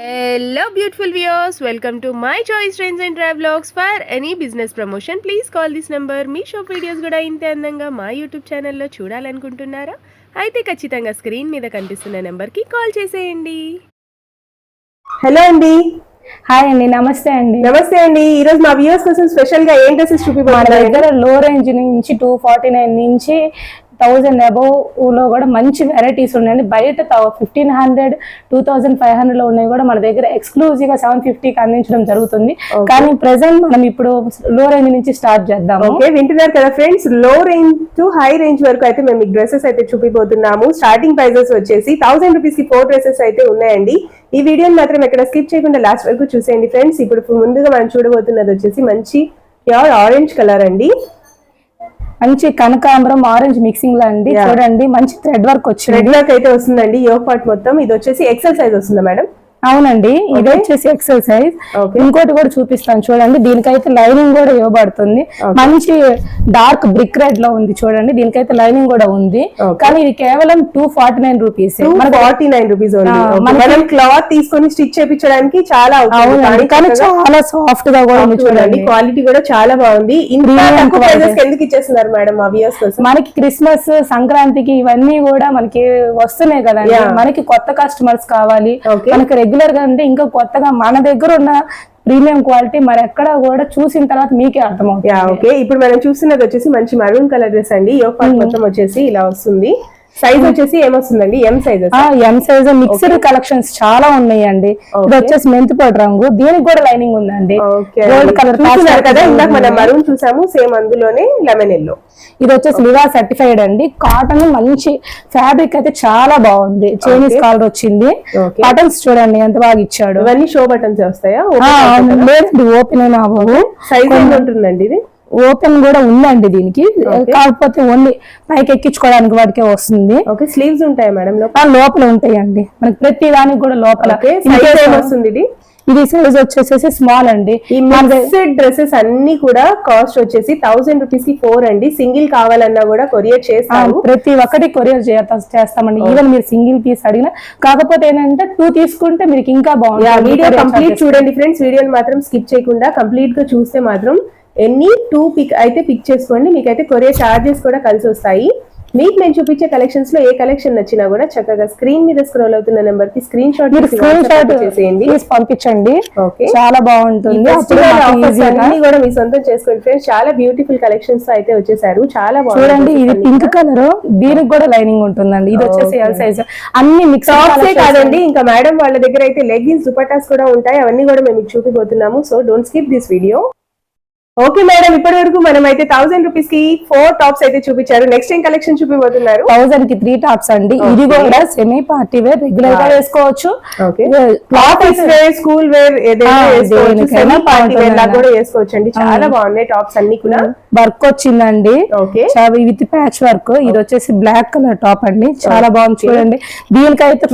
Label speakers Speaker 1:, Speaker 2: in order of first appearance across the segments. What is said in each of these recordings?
Speaker 1: Hello, beautiful viewers. Welcome to my choice trains and travelogs. For any business promotion, please call this number. మీ shop videos కూడా ఇంతే అందంగా మా YouTube ఛానల్లో చూడాలనుకుంటున్నారా అయితే ఖచ్చితంగా స్క్రీన్ మీద కనిపిస్తున్న నెంబర్కి కాల్ చేసేయండి
Speaker 2: హలో అండి
Speaker 3: హాయ్ అండి నమస్తే అండి
Speaker 2: నమస్తే అండి ఈ రోజు మా వ్యూవర్స్ కోసం స్పెషల్గా ఏం డ్రెస్సెస్
Speaker 3: మన
Speaker 2: చూపిపోతున్నారు
Speaker 3: దగ్గర లో రేంజ్ నుంచి టూ ఫార్టీ నైన్ నుంచి థౌజండ్ అబౌవ్లో కూడా మంచి వెరైటీస్ ఉన్నాయండి. బయట fifteen hundred two thousand five హండ్రెడ్లో ఉన్నాయి కూడా మన దగ్గర ఎక్స్క్లూజివ్గా సెవెన్ ఫిఫ్టీకి అందించడం జరుగుతుంది. కానీ ప్రెసెంట్ మనం ఇప్పుడు లో రేంజ్ నుంచి స్టార్ట్ చేద్దాము.
Speaker 2: ఓకే వింటున్నారు కదా ఫ్రెండ్స్లో రేంజ్ టు హై రేంజ్ వరకు అయితే మేము మీకు డ్రెస్సెస్ అయితే చూపిపోతున్నాము స్టార్టింగ్ ప్రైజెస్ వచ్చేసి థౌసండ్ రూపీస్కి ఫోర్ డ్రెస్సెస్ అయితే ఉన్నాయండి. ఈ వీడియోని మాత్రం ఎక్కడ స్కిప్ చేయకుండా లాస్ట్ వరకు చూసేయండి ఫ్రెండ్స్ ఇప్పుడు ముందుగా మనం చూడబోతున్నది వచ్చేసి మంచి ప్యూర్ ఆరెంజ్ కలర్ అండి.
Speaker 3: మంచి కనకాంబరం ఆరెంజ్ మిక్సింగ్లో అండి. చూడండి మంచి థ్రెడ్ వర్క్ వచ్చింది.
Speaker 2: రెడ్ లాక్ అయితే వస్తుందండి యోగ్ పార్ట్ మొత్తం. ఇది వచ్చేసి ఎక్సెల్ సైజ్ వస్తుందా మేడం.
Speaker 3: అవునండి ఇది. వచ్చేసి ఎక్సెల్ సైజ్. ఇంకోటి కూడా చూపిస్తాను చూడండి దీనికైతే లైనింగ్ కూడా ఇవ్వబడుతుంది. మంచి డార్క్ బ్రిక్ రెడ్లో ఉంది చూడండి దీనికైతే లైనింగ్ కూడా ఉంది. కానీ ఇది కేవలం two forty nine rupees
Speaker 2: forty nine rupees మనం క్లాత్ తీసుకొని స్టిచ్ చేయించడానికి చాలా అవుతుంది.
Speaker 3: అవునండి కానీ చాలా సాఫ్ట్గా కూడా ఉంది
Speaker 2: చూడండి. క్వాలిటీ కూడా చాలా బాగుంది. ఎందుకు ఇచ్చేస్తున్నారు మేడం
Speaker 3: మనకి క్రిస్మస్ సంక్రాంతికి ఇవన్నీ కూడా మనకి వస్తున్నాయి కదండి. మనకి కొత్త కస్టమర్స్ కావాలి. మనకి రెగ్యులర్గా అంటే ఇంకా కొత్తగా మన దగ్గర ఉన్న ప్రీమియం క్వాలిటీ మరి ఎక్కడ కూడా చూసిన తర్వాత మీకే అర్థమవుతుంది.
Speaker 2: ఓకే. ఇప్పుడు మనం చూస్తున్నది వచ్చేసి మంచి మరూన్ కలర్ డ్రెస్ అండి. యోగ్ మొత్తం వచ్చేసి ఇలా వస్తుంది. సైజ్ వచ్చేసి ఏమొస్తుందండి? M sizes
Speaker 3: M size mixed collections చాలా ఉన్నాయండి. ఇది వచ్చేసి మెంతిపోటు రంగు. దీనికి కూడా లైనింగ్ ఉందండి. గోల్డ్ కలర్
Speaker 2: చూస్తున్నారు కదా ఇందాక మనం మరూన్ చూసాము సేమ్ అందులోనే లెమన్ ఎల్లో
Speaker 3: ఇది వచ్చేసి లివా సర్టిఫైడ్ అండి. కాటన్ మంచి ఫ్యాబ్రిక్ అయితే చాలా బాగుంది. చైనీస్ కాలర్ వచ్చింది. బటన్స్ చూడండి ఎంత బాగా ఇచ్చాడు.
Speaker 2: ఇవన్నీ షో బటన్స్ వస్తాయా.
Speaker 3: లేదండి ఓపెన్ అయినా
Speaker 2: సైజ్ ఉంటుందండి ఇది?
Speaker 3: ఓపెన్ కూడా ఉందండి దీనికి. కాకపోతే ఓన్లీ పైకి ఎక్కించుకోవడానికి వాటికే వస్తుంది.
Speaker 2: ఓకే స్లీవ్స్ ఉంటాయా మేడం
Speaker 3: ఆ, లోపల ఉంటాయండి. మనకి ప్రతి దానికి కూడా లోపల.
Speaker 2: ఏమొస్తుంది ఇది?
Speaker 3: ఇది సైజ్ వచ్చేసేసి స్మాల్ అండి.
Speaker 2: ఈ మిక్స్డ్ డ్రెస్సెస్ అన్ని కూడా కాస్ట్ వచ్చేసి థౌసండ్ రూపీస్కి ఫోర్ అండి. సింగిల్ కావాలన్నా కూడా కొరియర్ చేస్తాము
Speaker 3: ప్రతి ఒక్కటి కొరియర్ చేస్తామండి. ఈవెన్ మీరు సింగిల్ పీస్ అడిగినా. కాకపోతే ఏంటంటే టూ తీసుకుంటే మీకు ఇంకా
Speaker 2: యా
Speaker 3: బాగుంటుంది.
Speaker 2: Video complete. చూడండి ఫ్రెండ్స్ వీడియోని మాత్రం స్కిప్ చేయకుండా కంప్లీట్గా చూస్తే మాత్రం ఎన్ని? టూ పిక్ అయితే పిక్ చేసుకోండి. మీకైతే కొరియర్ చార్జెస్ కూడా కలిసి వస్తాయి. మీకు నేను చూపించే కలెక్షన్స్లో ఏ కలెక్షన్ నచ్చినా కూడా చక్కగా స్క్రీన్ మీద స్క్రోల్ అవుతున్న నెంబర్కి స్క్రీన్ షాట్
Speaker 3: స్క్రీన్ షాట్
Speaker 2: చేసేయండి.
Speaker 3: పంపించండి. చాలా బాగుంటుంది.
Speaker 2: అన్ని కూడా మీ సొంతం చేసుకోండి. ఫ్రెండ్స్ చాలా బ్యూటిఫుల్ కలెక్షన్స్ అయితే వచ్చేసారు. చాలా
Speaker 3: చూడండి ఇది
Speaker 2: బాగుంది
Speaker 3: పింక్ కలర్ దీనికి కూడా లైనింగ్ ఉంటుందండి. ఇది వచ్చేసి ఎల్ సైజ్ అన్ని మిక్స్
Speaker 2: టాప్సే కాదండి. ఇంకా మేడం వాళ్ళ దగ్గర అయితే లెగ్గిన్స్ దుపట్టాస్ కూడా ఉంటాయి. అవన్నీ కూడా మేము చూపిపోతున్నాము so don't skip this video okay madam ఇప్పటి వరకు మనం అయితే థౌసండ్ రూపీస్కి ఫోర్ టాప్స్ అయితే చూపించారు. నెక్స్ట్ ఏం కలెక్షన్ చూపిపోతున్నారు
Speaker 3: థౌసండ్కి త్రీ టాప్స్ అండి. ఇది కూడా సెమీ పార్టీ వేర్ రెగ్యులర్గా వేసుకోవచ్చు.
Speaker 2: ఆఫీస్ వేర్ స్కూల్ వేర్ ఏదైనా సెమీ పార్టీ వేర్ లాగా. కూడా వేసుకోవచ్చు అండి చాలా బాగున్నాయి టాప్స్ అన్ని కూడా.
Speaker 3: వర్క్ వచ్చిందండి.
Speaker 2: ఓకే
Speaker 3: విత్ ప్యాచ్ వర్క్ ఇది వచ్చేసి బ్లాక్ కలర్ టాప్ అండి. చాలా బాగుంది చూడండి. దీనికైతే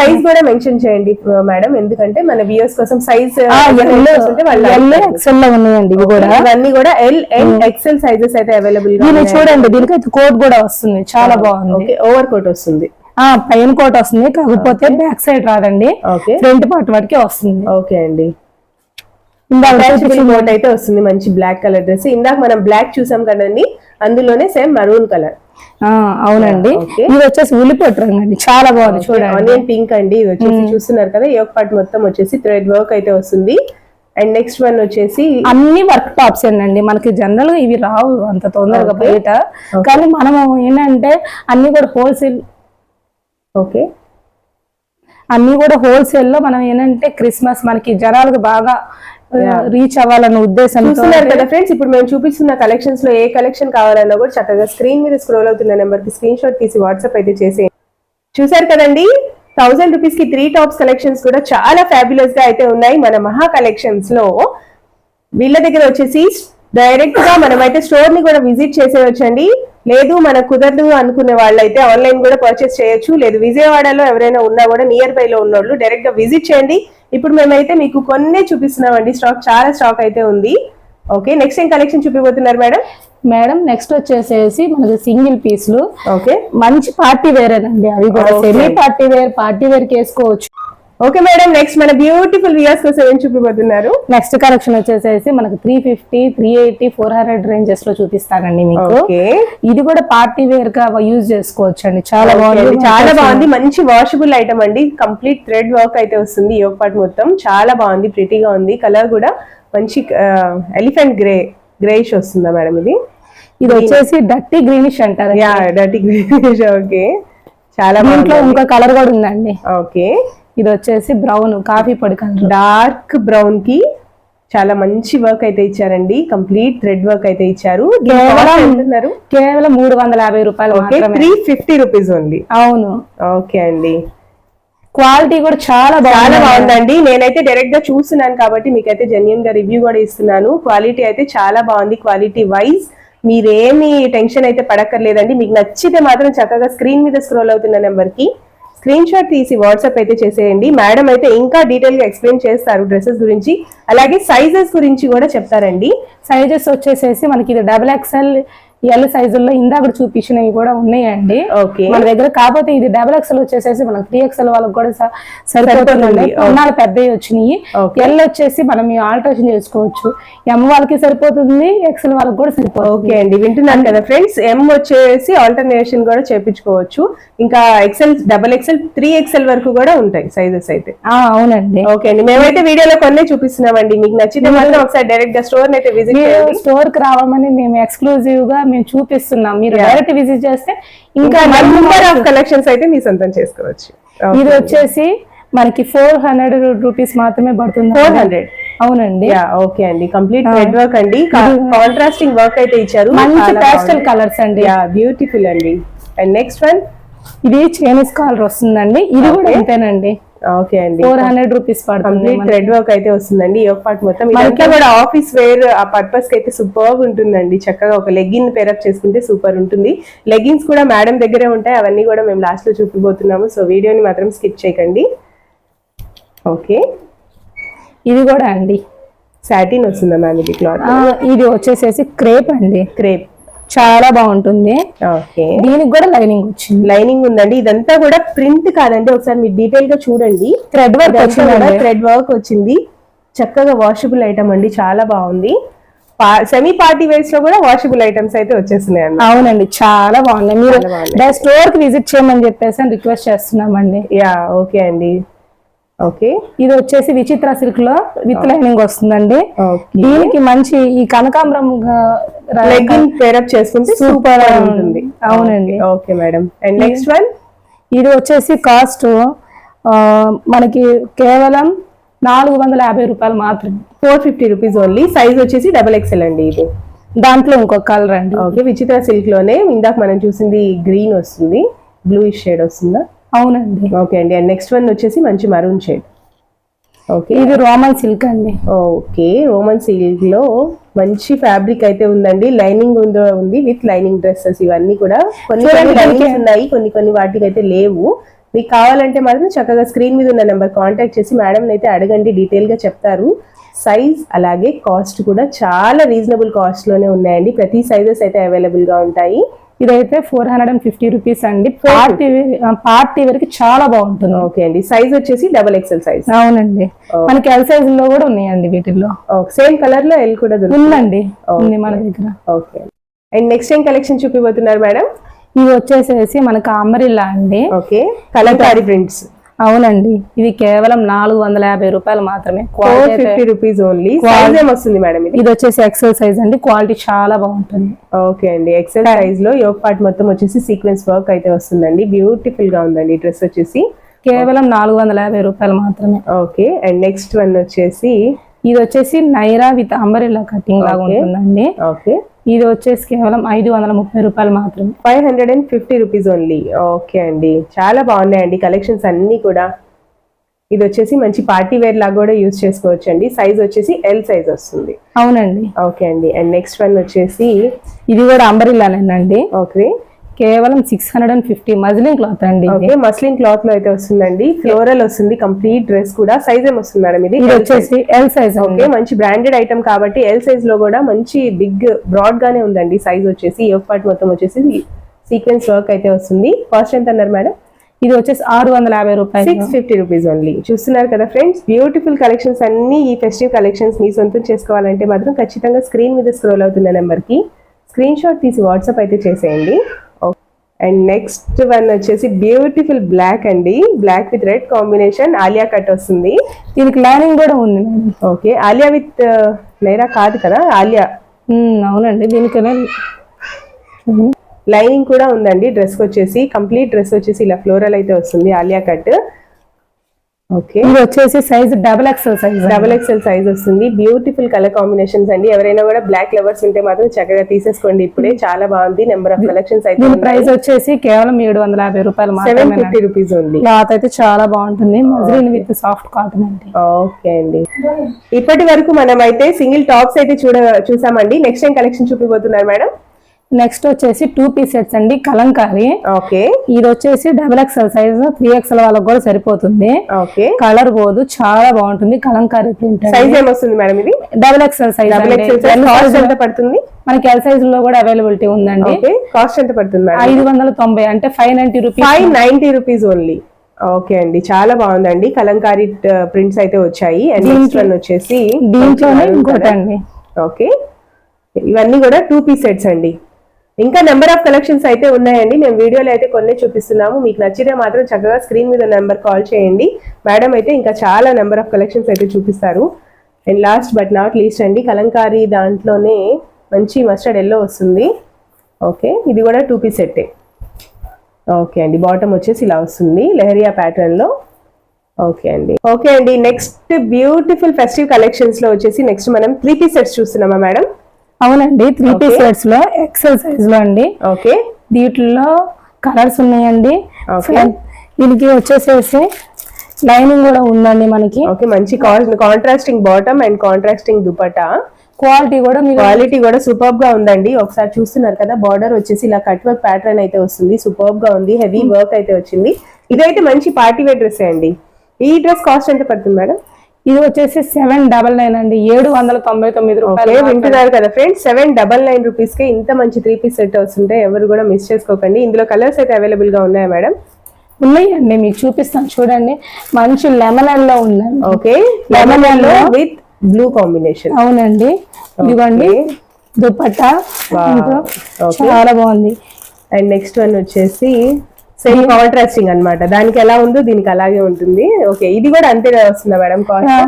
Speaker 2: సైజ్ కూడా మెన్షన్ చేయండి మేడం. ఎందుకంటే మన వ్యూయర్స్ కోసం సైజ్
Speaker 3: ఎల్లో ఎక్సెల్లో ఉన్నాయండి ఇవి కూడా.
Speaker 2: ఇవన్నీ కూడా ఎల్ అండ్ ఎక్సెల్ సైజెస్ అయితే
Speaker 3: అవైలబుల్గా చూడండి దీనికైతే కోట్ కూడా వస్తుంది చాలా బాగుంది.
Speaker 2: ఓకే ఓవర్ కోట్ వస్తుంది.
Speaker 3: ఆ పైన కోట్ వస్తుంది కాకపోతే బ్యాక్ సైడ్ రాదండి.
Speaker 2: ఓకే
Speaker 3: ఫ్రంట్ పార్ట్ వరకే వస్తుంది.
Speaker 2: ఓకే అండి. కోట్ అయితే వస్తుంది మంచి బ్లాక్ కలర్ డ్రెస్ ఇందాక మనం బ్లాక్ చూసాం కదండి అందులోనే సేమ్ మరూన్ కలర్
Speaker 3: అవునండి.
Speaker 2: Okay.
Speaker 3: ఇది వచ్చేసి ఉల్లిపొట్టు రంగు అండి చాలా బాగుంది చూడండి.
Speaker 2: ఆనియన్ పింక్ అండి ఇది వచ్చేసి చూస్తున్నారు కదా యోగ్ పార్ట్ మొత్తం వచ్చేసి థ్రెడ్ వర్క్ అయితే వస్తుంది. అండ్ నెక్స్ట్ వన్ వచ్చేసి
Speaker 3: అన్ని వర్క్ టాప్స్ అండి. మనకి జనరల్గా ఇవి రావు అంత తొందరగా. బయట. కానీ మనం ఏంటంటే అన్ని కూడా హోల్సేల్
Speaker 2: ఓకే.
Speaker 3: అన్ని కూడా హోల్సేల్లో మనం ఏంటంటే క్రిస్మస్ మనకి జనాలకు బాగా రీచ్ అవ్వాలన్న ఉద్దేశంతో
Speaker 2: చూస్తున్నారు కదా ఫ్రెండ్స్ ఇప్పుడు మేము చూపిస్తున్న కలెక్షన్స్లో ఏ కలెక్షన్ కావాలన్నా కూడా చక్కగా స్క్రీన్ మీద స్క్రోల్ అవుతున్న నెంబర్కి స్క్రీన్ షాట్ తీసి వాట్సాప్ అయితే చేసేయండి. చూసారు కదండి? థౌసండ్ రూపీస్కి త్రీ టాప్స్ కలెక్షన్స్ కూడా చాలా ఫ్యాబులస్గా అయితే ఉన్నాయి మన మహా కలెక్షన్స్లో. వీళ్ళ దగ్గర వచ్చేసి డైరెక్ట్గా మనం అయితే స్టోర్ని కూడా విజిట్ చేసేయొచ్చండి. లేదు మన కుదరదు అనుకునే వాళ్ళైతే ఆన్లైన్ కూడా పర్చేస్ చేయొచ్చు. లేదు విజయవాడలో ఎవరైనా ఉన్నా కూడా నియర్ బై లో ఉన్నోళ్ళు డైరెక్ట్గా విజిట్ చేయండి. ఇప్పుడు మేమైతే మీకు కొన్నే చూపిస్తున్నామండి. స్టాక్ చాలా స్టాక్ అయితే ఉంది. ఓకే నెక్స్ట్ ఏం కలెక్షన్ చూపిపోతున్నారు మేడం?
Speaker 3: మేడం నెక్స్ట్ వచ్చేసేసి మనకి సింగిల్ పీస్లు.
Speaker 2: ఓకే.
Speaker 3: మంచి పార్టీ వేర్ అండి అవి కూడా. సెమీ పార్టీ వేర్ పార్టీ వేర్కి వేసుకోవచ్చు
Speaker 2: ఓకే మేడం నెక్స్ట్ మన బ్యూటిఫుల్ వియర్స్ కోసం ఏం చూపిపోతున్నారు
Speaker 3: నెక్స్ట్ కలెక్షన్ వచ్చేసేసి మనకు three fifty three eighty four hundred రేంజెస్లో చూపిస్తానండి మీకు. ఇది కూడా పార్టీ వేర్గా యూజ్ చేసుకోవచ్చు అండి చాలా బాగుంది
Speaker 2: చాలా బాగుంది. మంచి వాషబుల్ ఐటమ్ అండి. కంప్లీట్ థ్రెడ్ వర్క్ అయితే వస్తుంది యోగ పార్ట్ మొత్తం. చాలా బాగుంది ప్రిటీగా ఉంది. కలర్ కూడా మంచి ఎలిఫెంట్ గ్రే గ్రేష్ వస్తుందా మేడం ఇది?
Speaker 3: ఇది వచ్చేసి డట్టి గ్రీనిష్ అంటారు.
Speaker 2: Yeah dirty greenish okay. చాలా
Speaker 3: దీంట్లో ఇంకో కలర్ కూడా ఉందండి.
Speaker 2: ఓకే.
Speaker 3: ఇది వచ్చేసి బ్రౌన్ కాఫీ పొడి కలర్
Speaker 2: డార్క్ బ్రౌన్కి చాలా మంచి వర్క్ అయితే ఇచ్చారండి. కంప్లీట్ థ్రెడ్ వర్క్ అయితే ఇచ్చారు.
Speaker 3: కేవలం మూడు వందల యాభై రూపాయలు
Speaker 2: త్రీ ఫిఫ్టీ రూపీస్ ఓన్లీ
Speaker 3: అవును.
Speaker 2: ఓకే అండి.
Speaker 3: క్వాలిటీ కూడా చాలా
Speaker 2: చాలా
Speaker 3: బాగుంది
Speaker 2: బాగుందండి. నేనైతే డైరెక్ట్గా చూస్తున్నాను కాబట్టి మీకైతే జెన్యున్గా రివ్యూ కూడా ఇస్తున్నాను. క్వాలిటీ అయితే చాలా బాగుంది. క్వాలిటీ వైజ్ మీరేమి టెన్షన్ అయితే పడక్కర్లేదండి. మీకు నచ్చితే మాత్రం చక్కగా స్క్రీన్ మీద స్క్రోల్ అవుతున్న నెంబర్కి స్క్రీన్ షాట్ తీసి వాట్సాప్ అయితే చేసేయండి. మేడం అయితే ఇంకా డీటెయిల్గా ఎక్స్ప్లెయిన్ చేస్తారు డ్రెస్సెస్ గురించి. అలాగే సైజెస్ గురించి కూడా చెప్తారండి.
Speaker 3: సైజెస్ వచ్చేసేసి మనకి ఇది డబుల్ ఎక్స్ఎల్ ఎల్ సైజుల్లో ఇందాక చూపించినవి కూడా ఉన్నాయండి.
Speaker 2: ఓకే
Speaker 3: మన దగ్గర కాకపోతే ఇది డబుల్ ఎక్స్ఎల్ వచ్చేసేసి మనకి త్రీ ఎక్స్ఎల్ వాళ్ళకి కూడా. సరిపోతుందండి కొన్నాళ్ళు పెద్దవి వచ్చినాయి. ఎల్ వచ్చేసి మనం ఆల్టరేషన్ చేసుకోవచ్చు. ఎం వాళ్ళకి సరిపోతుంది ఎక్స్ఎల్ వాళ్ళకి కూడా సరిపోతుంది.
Speaker 2: ఓకే అండి. వింటున్నాను కదా ఫ్రెండ్స్ ఎం వచ్చేసి ఆల్టర్నేషన్ కూడా చేపించుకోవచ్చు. ఇంకా XL double XL three XL వరకు కూడా ఉంటాయి సైజెస్ అయితే.
Speaker 3: అవునండి.
Speaker 2: ఓకే అండి. మేమైతే వీడియోలో కొన్నే చూపిస్తున్నామండి. మీకు నచ్చితే మాత్రం ఒకసారి డైరెక్ట్గా స్టోర్ అయితే విజిట్
Speaker 3: స్టోర్కి రావమని మేము ఎక్స్క్లూజివ్గా మేము చూపిస్తున్నాం. మీరు డైరెక్ట్ విజిట్ చేస్తే ఇంకా
Speaker 2: నెంబర్ ఆఫ్ కలెక్షన్స్ అయితే మీ సొంతం చేసుకోవచ్చు.
Speaker 3: ఇది వచ్చేసి మనకి ఫోర్ హండ్రెడ్ రూపీస్ మాత్రమే పడుతుంది.
Speaker 2: ఫోర్ హండ్రెడ్
Speaker 3: అవునండి.
Speaker 2: ఓకే అండి. కంప్లీట్ రెడ్ వర్క్ అండి. కాంట్రాస్టింగ్ వర్క్ అయితే ఇచ్చారు.
Speaker 3: మంచి పేస్టల్ కలర్స్ అండి.
Speaker 2: బ్యూటిఫుల్ అండి. అండ్ నెక్స్ట్ వన్
Speaker 3: ఇది చైనీస్ కాలర్ వస్తుందండి. ఇది కూడా అంతేనండి
Speaker 2: ఓకే అండి.
Speaker 3: ఫోర్ హండ్రెడ్ రూపీస్ పడుతుంది
Speaker 2: థ్రెడ్ వర్క్ అయితే వస్తుందండి. ఈ ఒక పార్ట్ మొత్తం కూడా ఆఫీస్ వేర్ ఆ పర్పస్కి అయితే సూపర్ ఉంటుందండి. చక్కగా ఒక లెగ్గిన్ పేరప్ చేసుకుంటే సూపర్ ఉంటుంది. లెగ్గిన్స్ కూడా మేడం దగ్గరే ఉంటాయి. అవన్నీ కూడా మేము లాస్ట్లో చూపిపోతున్నాము సో వీడియోని మాత్రం స్కిప్ చేయకండి. ఓకే
Speaker 3: ఇది కూడా అండి.
Speaker 2: సాటిన్ వస్తుందా మ్యామ్ ఇది క్లాత్
Speaker 3: ఇది వచ్చేసేసి క్రేప్ అండి.
Speaker 2: క్రేప్
Speaker 3: చాలా బాగుంటుంది.
Speaker 2: ఓకే.
Speaker 3: దీనికి కూడా లైనింగ్ వచ్చింది.
Speaker 2: లైనింగ్ ఉందండి. ఇదంతా కూడా ప్రింట్ కాదండి. ఒకసారి మీరు డీటెయిల్గా చూడండి
Speaker 3: థ్రెడ్ వర్క్ వచ్చిందండి.
Speaker 2: థ్రెడ్ వర్క్ వచ్చింది. చక్కగా వాషబుల్ ఐటమ్ అండి. చాలా బాగుంది. సెమీ పార్టీ వేర్స్లో కూడా వాషబుల్ ఐటమ్స్ అయితే వచ్చేస్తున్నాయి
Speaker 3: అవునండి. చాలా బాగున్నాయి. మీరు. స్టోర్కి విజిట్ చేయమని చెప్పేసి రిక్వెస్ట్ చేస్తున్నామండి.
Speaker 2: యా ఓకే అండి. ఓకే.
Speaker 3: ఇది వచ్చేసి విచిత్ర సిల్క్లో విత్ లైనింగ్ వస్తుందండి. దీనికి మంచి ఈ కనకాంబరం
Speaker 2: లెగ్గిన్ పేరప్ చేసుకుంటే
Speaker 3: Super
Speaker 2: సూపర్ ఉంటుంది.
Speaker 3: అవునండి.
Speaker 2: Okay madam and next one
Speaker 3: ఇది వచ్చేసి కాస్ట్ మనకి కేవలం నాలుగు వందల యాభై రూపాయలు మాత్రమే.
Speaker 2: Four fifty rupees only size వచ్చేసి డబల్ ఎక్స్ఎల్ అండి ఇది.
Speaker 3: దాంట్లో ఇంకొక కలర్ అండి.
Speaker 2: ఓకే విచిత్ర సిల్క్లోనే ఇందాక మనం చూసింది గ్రీన్ వస్తుంది. బ్లూ షేడ్ వస్తుందా?
Speaker 3: అవునండి.
Speaker 2: ఓకే అండి అండ్ నెక్స్ట్ వన్ వచ్చేసి మంచి మరూన్ షేడ్ ఓకే
Speaker 3: ఇది రోమన్ సిల్క్ అండి.
Speaker 2: ఓకే రోమన్ సిల్క్లో మంచి ఫ్యాబ్రిక్ అయితే ఉందండి. లైనింగ్ ఉందో ఉంది విత్ లైనింగ్ డ్రెస్సెస్ ఇవన్నీ కూడా. కొన్ని కొన్ని లైనింగ్స్ ఉన్నాయి కొన్ని కొన్ని వాటికి అయితే లేవు. మీకు కావాలంటే మాత్రం చక్కగా స్క్రీన్ మీద ఉన్న నెంబర్ కాంటాక్ట్ చేసి మేడం అయితే అడగండి డీటెయిల్గా చెప్తారు. సైజ్ అలాగే కాస్ట్ కూడా చాలా రీజనబుల్ కాస్ట్లోనే ఉన్నాయండి. ప్రతి సైజెస్ అయితే అవైలబుల్గా ఉంటాయి.
Speaker 3: ఇదైతే four hundred and fifty rupees అండి. పార్టీ పార్టీ వరకు చాలా బాగుంటుంది.
Speaker 2: ఓకే అండి. సైజ్ వచ్చేసి డబల్ ఎక్స్ఎల్ సైజ్
Speaker 3: అవునండి. మనకి ఎల్ సైజ్లో కూడా ఉన్నాయండి వీటిల్లో.
Speaker 2: సేమ్ కలర్లో ఎల్ కూడా
Speaker 3: ఉందండి. ఉంది మన దగ్గర.
Speaker 2: ఓకే. అండ్ నెక్స్ట్ ఏం కలెక్షన్ చూపిపోతున్నారు మేడం?
Speaker 3: ఇది వచ్చేసేసి మనకి అమరిల్లా అండి.
Speaker 2: ఓకే. కలంకారీ ప్రింట్స్
Speaker 3: అవునండి. ఇది కేవలం నాలుగు వందల యాభై రూపాయలు మాత్రమే.
Speaker 2: Fifty rupees only. సైజ్ వస్తుంది మేడం ఇది?
Speaker 3: ఇది వచ్చేసి ఎక్సెల్ సైజ్ అండి. క్వాలిటీ చాలా బాగుంటుంది.
Speaker 2: ఓకే అండి. ఎక్సెల్ సైజ్లో యోగ్ పార్ట్ మొత్తం వచ్చేసి సీక్వెన్స్ వర్క్ అయితే వస్తుందండి. బ్యూటిఫుల్గా ఉందండి డ్రెస్ వచ్చేసి.
Speaker 3: కేవలం నాలుగు వందల యాభై రూపాయలు మాత్రమే.
Speaker 2: ఓకే. అండ్ నెక్స్ట్ వన్ వచ్చేసి
Speaker 3: ఇది వచ్చేసి నైరా విత్ అంబరిల్లా కటింగ్ లాగా. ఉంటుందండి.
Speaker 2: ఓకే.
Speaker 3: ఇది వచ్చేసి కేవలం ఐదు వందల ముప్పై రూపాయలు మాత్రమే.
Speaker 2: Five hundred and fifty rupees only. Okay అండి. చాలా బాగున్నాయండి కలెక్షన్స్ అన్ని కూడా. ఇది వచ్చేసి మంచి పార్టీ వేర్ లాగా కూడా యూజ్ చేసుకోవచ్చు అండి సైజ్ వచ్చేసి ఎల్ సైజ్ వస్తుంది.
Speaker 3: అవునండి.
Speaker 2: ఓకే అండి. అండ్ నెక్స్ట్ వన్ వచ్చేసి
Speaker 3: ఇది కూడా అంబరిల్లానేనండి.
Speaker 2: ఓకే.
Speaker 3: కేవలం six hundred and fifty muslin cloth అండి
Speaker 2: మస్లిన్ క్లాత్లో అయితే వస్తుందండి. ఫ్లోరల్ వస్తుంది కంప్లీట్ డ్రెస్ కూడా. సైజ్ ఏం వస్తుంది మేడం ఇది?
Speaker 3: ఇది వచ్చేసి ఎల్ సైజ్
Speaker 2: ఓకే మంచి బ్రాండెడ్ ఐటమ్ కాబట్టి ఎల్ సైజ్లో కూడా మంచి బిగ్ బ్రాడ్ గానే ఉందండి సైజ్ వచ్చేసి. యోగ్ పార్ట్ మొత్తం వచ్చేసి సీక్వెన్స్ వర్క్ అయితే వస్తుంది. కాస్ట్ ఎంత అన్నారు మేడం
Speaker 3: ఇది వచ్చేసి ఆరు వందల యాభై రూపాయలు.
Speaker 2: సిక్స్ ఫిఫ్టీ రూపీస్ ఓన్లీ చూస్తున్నారు కదా ఫ్రెండ్స్ బ్యూటిఫుల్ కలెక్షన్స్ అన్ని ఈ ఫెస్టివ్ కలెక్షన్స్ మీ సొంతం చేసుకోవాలంటే మాత్రం ఖచ్చితంగా స్క్రీన్ మీద స్క్రోల్ అవుతున్న నెంబర్కి స్క్రీన్ షాట్ తీసి వాట్సాప్ అయితే చేసేయండి. అండ్ నెక్స్ట్ వన్ వచ్చేసి బ్యూటిఫుల్ బ్లాక్ అండి. Black with red combination Alia cut వస్తుంది.
Speaker 3: దీనికి లైనింగ్ కూడా ఉంది
Speaker 2: ఓకే ఆలియా విత్ నైరా కాదు కదా? ఆలియా
Speaker 3: అవునండి దీనికి
Speaker 2: లైనింగ్ కూడా ఉందండి. డ్రెస్ వచ్చేసి కంప్లీట్ డ్రెస్ వచ్చేసి ఇలా ఫ్లోరల్ అయితే వస్తుంది ఆలియా కట్ ఓకే
Speaker 3: ఇది వచ్చేసి size double XL size
Speaker 2: double XL size వస్తుంది. బ్యూటిఫుల్ కలర్ కాంబినేషన్స్ అండి. ఎవరైనా కూడా బ్లాక్ లవర్స్ ఉంటే మాత్రం చక్కగా తీసేసుకోండి ఇప్పుడే. చాలా బాగుంది. నెంబర్ ఆఫ్ కలెక్షన్స్ అయితే
Speaker 3: దీని ప్రైస్ వచ్చేసి కేవలం ఏడు వందల యాభై రూపాయలు
Speaker 2: సెవెన్ ఫిఫ్టీ రూపీస్ ఉంది.
Speaker 3: క్లాత్ అయితే చాలా బాగుంటుంది. విత్ సాఫ్ట్ కాటన్ అండి.
Speaker 2: ఓకే అండి. ఇప్పటి వరకు మనం అయితే సింగిల్ టాప్స్ అయితే చూడ చూసామండి. నెక్స్ట్ టైం కలెక్షన్ చూపిపోతున్నారు మేడం.
Speaker 3: నెక్స్ట్ వచ్చేసి టూ పీస్ సెట్స్ అండి కలంకారీ.
Speaker 2: ఓకే.
Speaker 3: ఇది వచ్చేసి double XL size three XL వాళ్ళకి కూడా సరిపోతుంది.
Speaker 2: ఓకే.
Speaker 3: కలర్ పోదు చాలా బాగుంటుంది కలంకారీ ప్రింట్
Speaker 2: సైజ్ ఏమొస్తుంది మేడం ఇది?
Speaker 3: డబల్ ఎక్స్ఎల్ సైజ్
Speaker 2: కాస్ట్ ఎంత పడుతుంది?
Speaker 3: మనకి ఎల్ సైజ్లో కూడా అవైలబిలిటీ ఉందండి.
Speaker 2: కాస్ట్ ఎంత పడుతుంది
Speaker 3: ఐదు వందల తొంభై అంటే five ninety rupees
Speaker 2: five ninety rupees only okay అండి. చాలా బాగుందండి. కలంకారీ ప్రింట్స్ అయితే వచ్చాయి. అండ్ వచ్చేసి
Speaker 3: దీంట్లోనే ఇంకోటి అండి
Speaker 2: ఓకే ఇవన్నీ కూడా టూ పీస్ సెట్స్ అండి. ఇంకా నెంబర్ ఆఫ్ కలెక్షన్స్ అయితే ఉన్నాయండి. మేము వీడియోలో అయితే కొన్ని చూపిస్తున్నాము. మీకు నచ్చితే మాత్రం చక్కగా స్క్రీన్ మీద నెంబర్ కాల్ చేయండి. మేడం అయితే ఇంకా చాలా నెంబర్ ఆఫ్ కలెక్షన్స్ అయితే చూపిస్తారు. And last but not least అండి కలంకారీ దాంట్లోనే మంచి మస్టర్డ్ ఎల్లో వస్తుంది. ఓకే ఇది కూడా టూ పీస్ సెట్టే ఓకే అండి బాటమ్ వచ్చేసి ఇలా వస్తుంది లెహరియా ప్యాటర్న్లో ఓకే అండి. ఓకే అండి నెక్స్ట్ బ్యూటిఫుల్ ఫెస్టివ్ కలెక్షన్స్లో వచ్చేసి నెక్స్ట్ మనం త్రీ పీస్ సెట్స్ చూస్తున్నామా మేడం
Speaker 3: అవునండి త్రీ పీస్. సెట్స్లో ఎక్సెల్ సైజ్లో అండి.
Speaker 2: ఓకే
Speaker 3: దీంట్లో కలర్స్ ఉన్నాయండి. దీనికి వచ్చేసేసి లైనింగ్ కూడా ఉందండి మనకి.
Speaker 2: ఓకే మంచి contrasting bottom and contrasting dupatta.
Speaker 3: Quality కూడా
Speaker 2: క్వాలిటీ కూడా సూపర్బ్గా ఉందండి. ఒకసారి చూస్తున్నారు కదా బార్డర్ వచ్చేసి ఇలా కట్ వర్క్ ప్యాటర్న్ అయితే వస్తుంది. సూపర్బ్గా ఉంది హెవీ వర్క్ అయితే వచ్చింది. ఇదైతే మంచి పార్టీ వేర్ డ్రెస్ అండి. ఈ డ్రెస్ కాస్ట్ ఎంత పడుతుంది మేడం
Speaker 3: ఇది వచ్చేసి సెవెన్ డబల్ నైన్ అండి. ఏడు వందల తొంభై తొమ్మిది రూపాయలు.
Speaker 2: వింటున్నారు కదా ఫ్రెండ్స్ సెవెన్ డబల్ నైన్ రూపీస్కి ఇంత మంచి త్రీ పీస్ సెట్ వస్తుంటే ఎవరు కూడా మిస్ చేసుకోకండి. ఇందులో కలర్స్ అయితే అవైలబుల్గా ఉన్నాయా మేడం
Speaker 3: ఉన్నాయండి మీకు చూపిస్తాను. చూడండి. మంచి లెమన్లో ఉందండి
Speaker 2: okay. Lemon
Speaker 3: yellow.
Speaker 2: With blue combination
Speaker 3: అవునండి. ఇదిగోండి. ఇంకా
Speaker 2: Okay.
Speaker 3: చాలా బాగుంది.
Speaker 2: అండ్ నెక్స్ట్ వన్ వచ్చేసి సేమ్ కాంట్రాస్టింగ్ అన్నమాట. దానికి ఎలా ఉందో దీనికి అలాగే ఉంటుంది. ఓకే ఇది కూడా అంతే వస్తుందా మేడం కాస్ట్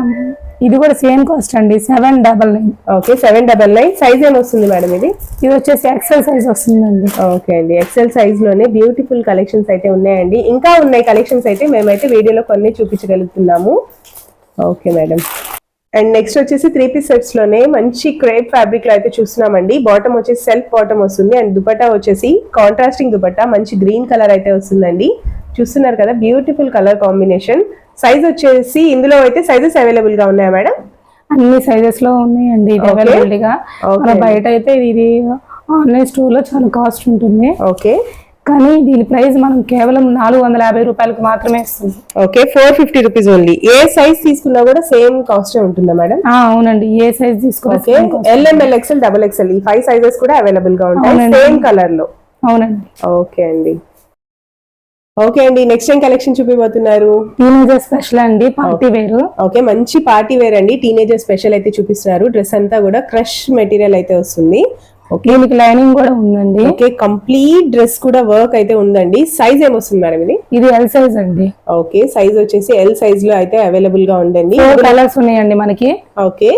Speaker 3: ఇది కూడా సేమ్ కాస్ట్ అండి. Seven double nine
Speaker 2: okay seven double nine size ఏమి వస్తుంది మేడం ఇది?
Speaker 3: ఇది వచ్చేసి ఎక్సెల్ సైజ్ వస్తుందండి.
Speaker 2: ఓకే అండి. ఎక్సెల్ సైజ్లోనే బ్యూటిఫుల్ కలెక్షన్స్ అయితే ఉన్నాయండి. ఇంకా ఉన్నాయి కలెక్షన్స్ అయితే మేమైతే వీడియోలో కొన్ని చూపించగలుగుతున్నాము. Okay madam. అండ్ నెక్స్ట్ వచ్చేసి త్రీ పీస్ సెట్స్లోనే మంచి క్రేప్ ఫ్యాబ్రిక్లో అయితే చూస్తున్నామండి. బాటమ్ వచ్చేసి సెల్ఫ్ బాటమ్ వస్తుంది. అండ్ దుపట్టా వచ్చేసి కాంట్రాస్టింగ్ దుపట్టా మంచి గ్రీన్ కలర్ అయితే వస్తుందండి. చూస్తున్నారు కదా బ్యూటిఫుల్ కలర్ కాంబినేషన్ సైజ్ వచ్చేసి ఇందులో అయితే సైజెస్ అవైలబుల్గా ఉన్నాయా మేడం?
Speaker 3: అన్ని సైజెస్లో ఉన్నాయండి. అవైలబిలిటీగా బయట అయితే ఇది ఆన్లైన్ స్టోర్లో చాలా కాస్ట్ ఉంటుంది.
Speaker 2: ఓకే
Speaker 3: కానీ దీని ప్రైస్ మనం కేవలం నాలుగు వందల యాభై రూపాయలకు మాత్రమే ఇస్తుంది
Speaker 2: okay four fifty rupees only. ఏ సైజ్ తీసుకున్నా కూడా సేమ్ కాస్ట్ ఉంటుందా మేడం?
Speaker 3: అవునండి. ఏ సైజ్ తీసుకున్నా.
Speaker 2: L M L XL double XL ఈ ఫైవ్ సైజెస్ కూడా అవైలబుల్గా ఉంటాయి. సేమ్ కలర్లో
Speaker 3: అవునండి.
Speaker 2: ఓకే అండి. ఓకే అండి నెక్స్ట్ టైం కలెక్షన్ చూపిపోతున్నారు
Speaker 3: టీనేజర్ స్పెషల్ అండి పార్టీ వేర్.
Speaker 2: ఓకే మంచి పార్టీ వేర్ అండి. టీనేజర్ స్పెషల్ అయితే చూపిస్తున్నారు. డ్రెస్ అంతా కూడా క్రష్ మెటీరియల్ అయితే వస్తుంది.
Speaker 3: దీనికి లైనింగ్ కూడా ఉందండి.
Speaker 2: ఓకే కంప్లీట్ డ్రెస్ కూడా వర్క్ అయితే ఉందండి. సైజ్ ఏమొస్తుంది మేడం ఇది?
Speaker 3: ఇది ఎల్ సైజ్ అండి.
Speaker 2: ఓకే సైజ్ వచ్చేసి ఎల్ సైజ్లో అయితే అవైలబుల్గా ఉందండి.
Speaker 3: కలర్స్ ఉన్నాయండి మనకి.
Speaker 2: ఓకే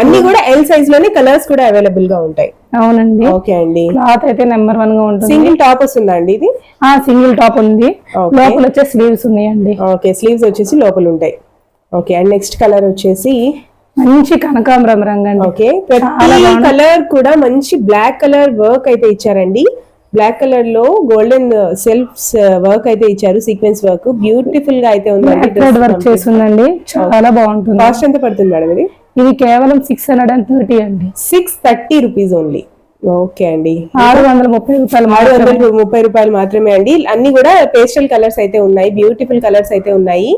Speaker 2: అన్ని కూడా ఎల్ సైజ్లోనే కలర్స్ కూడా అవైలబుల్గా ఉంటాయి.
Speaker 3: అవునండి.
Speaker 2: ఓకే అండి.
Speaker 3: క్లాత్ అయితే నెంబర్ వన్గా ఉంటుంది.
Speaker 2: సింగిల్ టాప్ వస్తుందా అండి ఇది?
Speaker 3: ఆ సింగిల్ టాప్ ఉంది. లోపల వచ్చే స్లీవ్స్ ఉన్నాయండి.
Speaker 2: ఓకే స్లీవ్స్ వచ్చేసి లోపల ఉంటాయి. ఓకే అండ్ నెక్స్ట్ కలర్ వచ్చేసి
Speaker 3: మంచి కనకాంబరం రంగు అండి
Speaker 2: ఓకే. ప్రతి. కలర్ కూడా మంచి బ్లాక్ కలర్ వర్క్ అయితే ఇచ్చారండి. బ్లాక్ కలర్లో గోల్డెన్ సెల్ఫ్ వర్క్ అయితే ఇచ్చారు సీక్వెన్స్ వర్క్ బ్యూటిఫుల్గా అయితే
Speaker 3: థ్రెడ్ వర్క్
Speaker 2: ఉందండి
Speaker 3: చేసి ఉందండి చాలా బాగుంటుంది.
Speaker 2: కాస్ట్ ఎంత పడుతుంది మేడం ఇది?
Speaker 3: ఇది కేవలం సిక్స్ హండ్రెడ్ అండ్ థర్టీ అండి.
Speaker 2: Six thirty rupees only okay అండి.
Speaker 3: ఆరు వందల ముప్పై రూపాయలు
Speaker 2: ఆరు. వందల ముప్పై రూపాయలు మాత్రమే అండి. అన్ని కూడా పేస్టల్ కలర్స్ అయితే ఉన్నాయి బ్యూటిఫుల్ కలర్స్ అయితే ఉన్నాయి.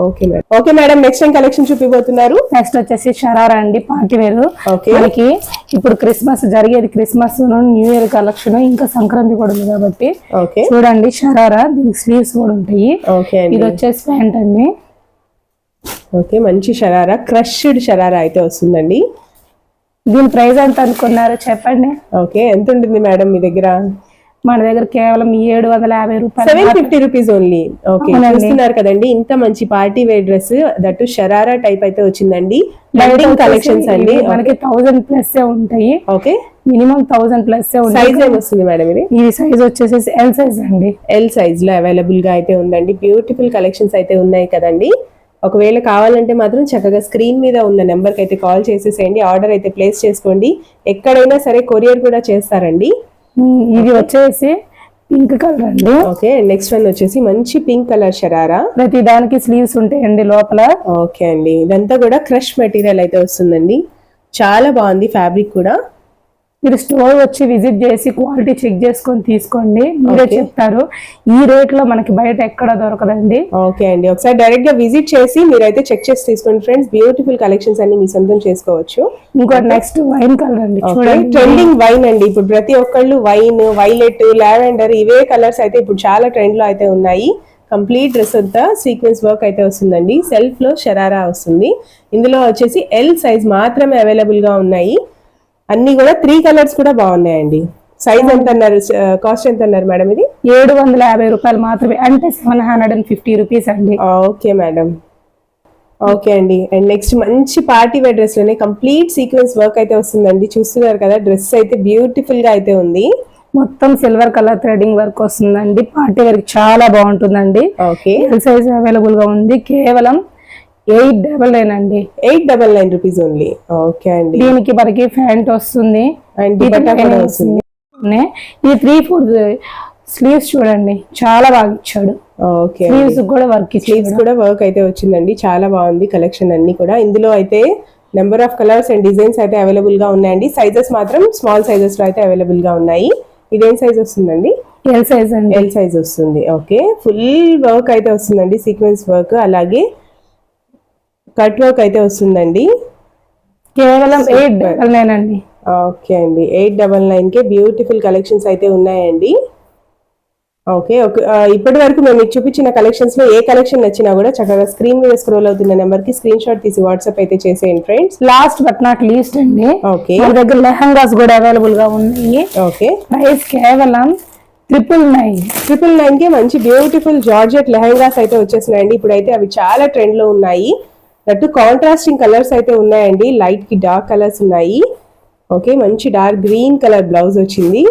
Speaker 2: Okay madam okay madam next time collection చూపిపోతున్నారు
Speaker 3: next వచ్చేసి షరారా అండి పార్టీ వేర్. మనకి ఇప్పుడు క్రిస్మస్ జరిగేది క్రిస్మస్ న్యూ ఇయర్ కలెక్షన్ ఇంకా సంక్రాంతి కూడా ఉంది కాబట్టి.
Speaker 2: ఓకే
Speaker 3: చూడండి షరారా దీనికి స్లీవ్స్ కూడా ఉంటాయి.
Speaker 2: ఓకే
Speaker 3: ఇది వచ్చేసి ప్యాంట్ అండి.
Speaker 2: ఓకే మంచి షరారా క్రష్డ్ షరారా అయితే వస్తుందండి.
Speaker 3: దీని ప్రైస్ ఎంత అనుకున్నారు చెప్పండి.
Speaker 2: ఓకే ఎంత ఉంటుంది మేడం మీ దగ్గర?
Speaker 3: మన దగ్గర కేవలం ఏడు వందల యాభై రూపాయలు
Speaker 2: seven fifty rupees only okay. చూస్తున్నారు కదండి ఇంత మంచి party wear dress that sharara type అయితే వచ్చిందండి. లైటింగ్ కలెక్షన్స్ అండి.
Speaker 3: మనకి థౌసండ్ ప్లస్ ఉంటాయి.
Speaker 2: Okay
Speaker 3: minimum thousand plus
Speaker 2: size వస్తుంది మేడం ఇది?
Speaker 3: ఈ సైజ్ వచ్చేసి ఎల్ సైజ్ అండి.
Speaker 2: ఎల్ సైజ్లో అవైలబుల్గా అయితే ఉందండి. బ్యూటిఫుల్ కలెక్షన్స్ అయితే ఉన్నాయి కదండి. ఒకవేళ కావాలంటే మాత్రం చక్కగా స్క్రీన్ మీద ఉన్న నెంబర్కి అయితే కాల్ చేసేసేయండి. ఆర్డర్ అయితే ప్లేస్ చేసుకోండి. ఎక్కడైనా సరే కొరియర్ కూడా చేస్తారండి.
Speaker 3: ఇది వచ్చేసి పింక్ కలర్ అండి.
Speaker 2: ఓకే నెక్స్ట్ వన్ వచ్చేసి మంచి పింక్ కలర్ షరారా.
Speaker 3: ప్రతి దానికి స్లీవ్స్ ఉంటాయండి లోపల.
Speaker 2: ఓకే అండి ఇదంతా కూడా క్రష్ మెటీరియల్ అయితే వస్తుందండి. చాలా బాగుంది ఫ్యాబ్రిక్ కూడా.
Speaker 3: మీరు స్టోర్ వచ్చి విజిట్ చేసి క్వాలిటీ చెక్ చేసుకొని తీసుకోండి. మీరే. చెప్తారు. ఈ రేట్లో మనకి బయట ఎక్కడ దొరకదండి.
Speaker 2: ఓకే అండి. ఒకసారి డైరెక్ట్గా విజిట్ చేసి మీరైతే చెక్ చేసి తీసుకోండి ఫ్రెండ్స్ బ్యూటిఫుల్ కలెక్షన్స్ అన్ని మీ సొంతం చేసుకోవచ్చు.
Speaker 3: ఇంకోటి నెక్స్ట్ వైన్ కలర్ అండి. చూడండి.
Speaker 2: ట్రెండింగ్ వైన్ అండి. ఇప్పుడు ప్రతి ఒక్కళ్ళు వైన్ వైలెట్ లావెండర్ ఇవే కలర్స్ అయితే ఇప్పుడు చాలా ట్రెండ్లో అయితే ఉన్నాయి. కంప్లీట్ డ్రెస్ అంతా సీక్వెన్స్ వర్క్ అయితే వస్తుందండి. సెల్ఫ్లో షరారా వస్తుంది. ఇందులో వచ్చేసి ఎల్ సైజ్ మాత్రమే అవైలబుల్గా ఉన్నాయి. అన్ని కూడా త్రీ కలర్స్ కూడా బాగున్నాయండి. సైజ్ ఎంత అన్నారు కాస్ట్ ఎంత అన్నారు మేడం ఇది?
Speaker 3: ఏడు వందల యాభై రూపాయలు మాత్రమే. అంటే seven hundred and fifty rupees అండి.
Speaker 2: ఓకే మేడం ఓకే అండి. అండ్ నెక్స్ట్ మంచి పార్టీ వేర్ డ్రెస్లోనే కంప్లీట్ సీక్వెన్స్ వర్క్ అయితే వస్తుందండి. చూస్తున్నారు కదా డ్రెస్ అయితే బ్యూటిఫుల్గా అయితే ఉంది.
Speaker 3: మొత్తం సిల్వర్ కలర్ థ్రెడింగ్ వర్క్ వస్తుందండి. పార్టీ వేర్ చాలా బాగుంటుందండి.
Speaker 2: ఓకే
Speaker 3: సైజ్ అవైలబుల్గా ఉంది. కేవలం ఎయిట్ డబల్ నైన్ అండి.
Speaker 2: Eight double nine rupees only. Okay అండి.
Speaker 3: దీనికి మనకి ప్యాంట్ వస్తుంది.
Speaker 2: వస్తుంది.
Speaker 3: ఇది త్రీ ఫోర్ స్లీవ్స్ చూడండి. చాలా బాగా ఇచ్చాడు.
Speaker 2: ఓకే
Speaker 3: స్లీవ్స్ కూడా వర్క్
Speaker 2: స్లీవ్స్ కూడా వర్క్ అయితే వచ్చిందండి. చాలా బాగుంది కలెక్షన్ అన్ని కూడా. ఇందులో అయితే number of colours and designs అయితే అవైలబుల్గా ఉన్నాయండి. సైజెస్ మాత్రం స్మాల్ సైజెస్లో అయితే అవైలబుల్గా ఉన్నాయి. ఇదేం సైజ్ వస్తుందండి?
Speaker 3: ఎల్ సైజ్ అండి.
Speaker 2: ఎల్ సైజ్ వస్తుంది. ఓకే. ఫుల్ వర్క్ అయితే వస్తుందండి. సీక్వెన్స్ వర్క్ అలాగే కట్ వర్క్ అయితే వస్తుందండి.
Speaker 3: కేవలం ఎయిట్ డబల్ నైన్ అండి.
Speaker 2: ఓకే అండి. ఎయిట్ డబల్ నైన్ కే బ్యూటిఫుల్ కలెక్షన్స్ అయితే ఉన్నాయండి. Okay okay. ఇప్పటి వరకు మేము మీకు చూపించిన కలెక్షన్స్లో ఏ కలెక్షన్ నచ్చినా కూడా చక్కగా స్క్రీన్ మీద స్క్రోల్ అవుతున్న నెంబర్కి స్క్రీన్ షాట్ తీసి వాట్సాప్ అయితే చేసేయండి friends.
Speaker 3: Last but not least అండి
Speaker 2: ఓకే.
Speaker 3: మన దగ్గర లెహంగాస్ కూడా అవైలబుల్గా ఉన్నాయి.
Speaker 2: ఓకే.
Speaker 3: ప్రైస్ కేవలం ట్రిపుల్ నైన్
Speaker 2: ట్రిపుల్ నైన్కి మంచి బ్యూటిఫుల్ జార్జెట్ లెహంగాస్ అయితే వచ్చేసినాయండి ఇప్పుడైతే అవి చాలా ట్రెండ్లో ఉన్నాయి. దట్టు కాంట్రాస్టింగ్ కలర్స్ అయితే ఉన్నాయండి. లైట్కి డార్క్ కలర్స్ ఉన్నాయి. ఓకే మంచి డార్క్ గ్రీన్ కలర్ బ్లౌజ్ వచ్చింది.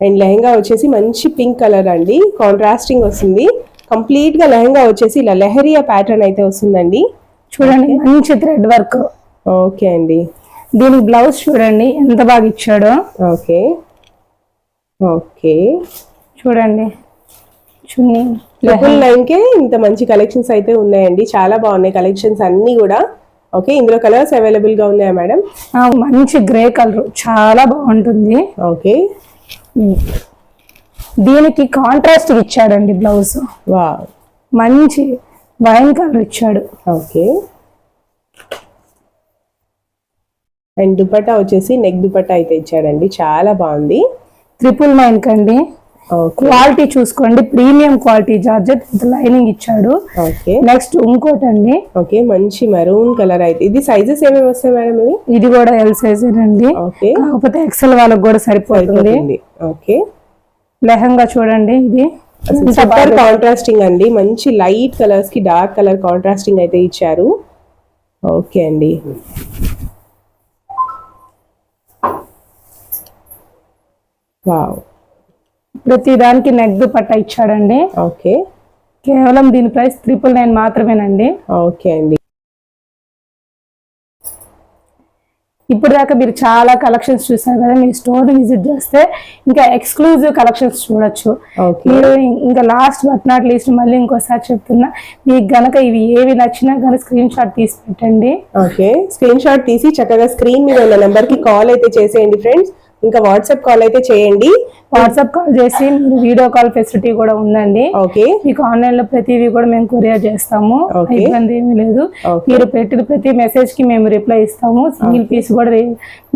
Speaker 2: అండ్ లెహంగా వచ్చేసి మంచి పింక్ కలర్ అండి. కాంట్రాస్టింగ్ వస్తుంది. కంప్లీట్గా లెహంగా వచ్చేసి ఇలా లెహరియా ప్యాటర్న్ అయితే వస్తుందండి.
Speaker 3: చూడండి మంచి థ్రెడ్ వర్క్.
Speaker 2: ఓకే అండి.
Speaker 3: దీనికి బ్లౌజ్ చూడండి ఎంత బాగా ఇచ్చాడో.
Speaker 2: ఓకే. ఓకే.
Speaker 3: చూడండి చున్నీ.
Speaker 2: ట్రిపుల్ నైన్ కే ఇంత మంచి కలెక్షన్స్ అయితే ఉన్నాయండి. చాలా బాగున్నాయి కలెక్షన్స్ అన్ని కూడా. ఓకే ఇందులో కలర్స్ అవైలబుల్గా ఉన్నాయా మేడం?
Speaker 3: మంచి గ్రే కలర్ చాలా బాగుంటుంది.
Speaker 2: ఓకే
Speaker 3: దీనికి కాంట్రాస్ట్ ఇచ్చాడండి బ్లౌజ్ మంచి వైన్ కలర్ ఇచ్చాడు.
Speaker 2: ఓకే అండ్ దుపట్టా వచ్చేసి నెక్ దుపట్టా అయితే ఇచ్చాడండి. చాలా బాగుంది.
Speaker 3: ట్రిపుల్ నైన్ కండి క్వాలిటీ చూసుకోండి. Premium quality georgette with lining ఇచ్చాడు.
Speaker 2: ఓకే
Speaker 3: నెక్స్ట్ ఇంకోటి అండి
Speaker 2: ఓకే మంచి మెరూన్ కలర్ అయితే. ఇది సైజెస్ ఏమేమి వస్తాయి మేడం ఇది
Speaker 3: ఇది కూడా ఎల్ సైజ్ అండి
Speaker 2: ఓకే
Speaker 3: కాకపోతే ఎక్సెల్ వాళ్ళకి కూడా సరిపోతుంది.
Speaker 2: ఓకే
Speaker 3: లెహంగా చూడండి ఇది.
Speaker 2: సూపర్ కాంట్రాస్టింగ్ అండి. మంచి లైట్ కలర్స్కి డార్క్ కలర్ కాంట్రాస్టింగ్ అయితే ఇచ్చారు. ఓకే అండి. వావ్
Speaker 3: ప్రతి దానికి నెక్ దుపట్ట ఇచ్చాడండి.
Speaker 2: ఓకే.
Speaker 3: కేవలం దీని ప్రైస్ ట్రిపుల్ నైన్ మాత్రమేనండి.
Speaker 2: ఓకే అండి.
Speaker 3: ఇప్పుడు దాకా మీరు చాలా కలెక్షన్స్ చూసారు కదా మీరు స్టోర్ విజిట్ చేస్తే ఇంకా ఎక్స్క్లూజివ్ కలెక్షన్స్ చూడొచ్చు. మీరు ఇంకా లాస్ట్ బట్ నాట్ లీస్ట్ మళ్ళీ ఇంకోసారి చెప్తున్నా మీకు గనక ఇవి ఏవి నచ్చినా కానీ స్క్రీన్ షాట్ తీసి పెట్టండి.
Speaker 2: ఓకే. స్క్రీన్ షాట్ తీసి చక్కగా స్క్రీన్ మీద ఉన్న నెంబర్కి కాల్ అయితే చేసేయండి ఫ్రెండ్స్. ఇంకా వాట్సాప్ కాల్ అయితే చేయండి.
Speaker 3: వాట్సాప్ కాల్ చేసి మీరు వీడియో కాల్ ఫెసిలిటీ కూడా ఉందండి.
Speaker 2: ఓకే
Speaker 3: మీకు ఆన్లైన్లో ప్రతిదీ కూడా మేము కొరియర్ చేస్తాము. ఇబ్బంది ఏమీ లేదు. మీరు పెట్టిన ప్రతి మెసేజ్కి మేము రిప్లై ఇస్తాము. సింగిల్ పీస్ కూడా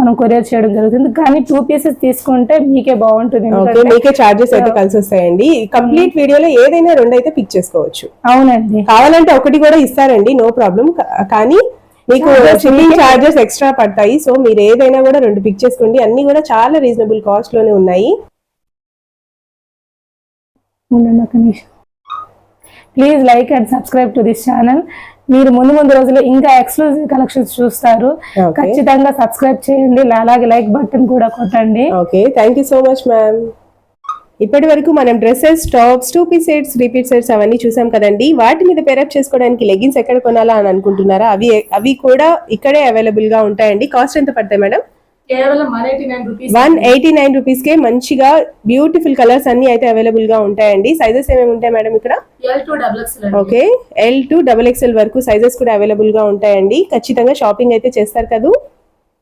Speaker 3: మనం కొరియర్ చేయడం జరుగుతుంది. కానీ టూ పీసెస్ తీసుకుంటే మీకే బాగుంటుంది.
Speaker 2: మీకే చార్జెస్ అయితే కలిసి వస్తాయండి కంప్లీట్ వీడియోలో ఏదైనా రెండు అయితే పిక్ చేసుకోవచ్చు.
Speaker 3: అవునండి.
Speaker 2: కావాలంటే ఒకటి కూడా ఇస్తారండి. నో ప్రాబ్లం కానీ మీకు షిప్పింగ్ చార్జెస్ ఎక్స్ట్రా పడతాయి. సో మీరు ఏదైనా కూడా రెండు పిక్ చేసుకోండి. అన్ని కూడా చాలా రీజనబుల్ కాస్ట్లోనే ఉన్నాయి.
Speaker 3: Please like and subscribe to this channel మీరు ముందు ముందు రోజుల్లో ఇంకా ఎక్స్క్లూజివ్ కలెక్షన్స్ చూస్తారు. ఖచ్చితంగా సబ్స్క్రైబ్ చేయండి. అలాగే లైక్ బటన్ కూడా కొట్టండి.
Speaker 2: Okay thank you so much ma'am ఇప్పటి వరకు మనం dresses tops two piece sets repeat sets అవన్నీ చూసాం కదండి. వాటి మీద పేరప్ చేసుకోవడానికి లెగిన్స్ ఎక్కడ కొనాలా అని అనుకుంటున్నారా? అవి అవి కూడా ఇక్కడే అవైలబుల్గా ఉంటాయండి. కాస్ట్ ఎంత పడతాయి మేడం?
Speaker 3: కేవలం వన్ ఎయిటీ నైన్ రూపీస్
Speaker 2: కే. మంచిగా బ్యూటిఫుల్ కలర్స్ అన్ని అయితే అవైలబుల్గా ఉంటాయండి. సైజెస్ ఏమేమి ఉంటాయి మేడం ఇక్కడ? Okay. L to double XL వరకు సైజెస్ కూడా అవైలబుల్గా ఉంటాయండి. ఖచ్చితంగా షాపింగ్ అయితే చేస్తారు కదా.